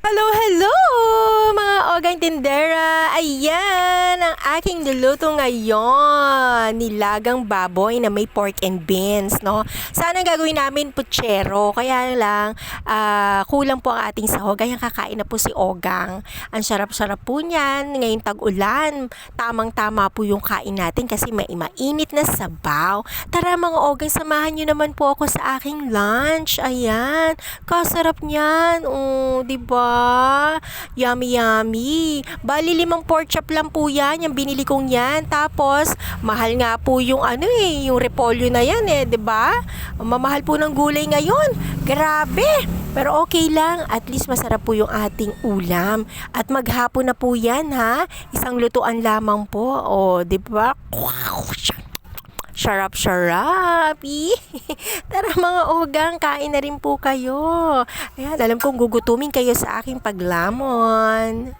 Hello, hello! Mga ogang tindera! Ayan ang aking niluto ngayon. Nilagang baboy na may pork and beans, no? Sana gagawin namin putsero. Kaya lang, ah, kulang po ang ating sahog. Kaya kakain na po si Ogang. Ang sarap-sarap po niyan. Ngayong tag-ulan. Tamang-tama po yung kain natin kasi may mainit na sabaw. Tara mga ogang, samahan nyo naman po ako sa aking lunch. Ayan. Kasarap niyan. Oh, di ba? Yummy, yummy. Bali, limang pork chop lang po yan. Yung binili kong yan. Tapos, mahal nga po yung ano eh, yung repolyo na yan eh, di ba? Mamahal po ng gulay ngayon. Grabe. Pero okay lang. At least masarap po yung ating ulam. At maghapon na po yan ha. Isang lutuan lamang po. O, di ba? Sarap, sarap. Tara mga ogang, kain na rin po kayo. Ayan, alam kong gugutumin kayo sa aking paglamon.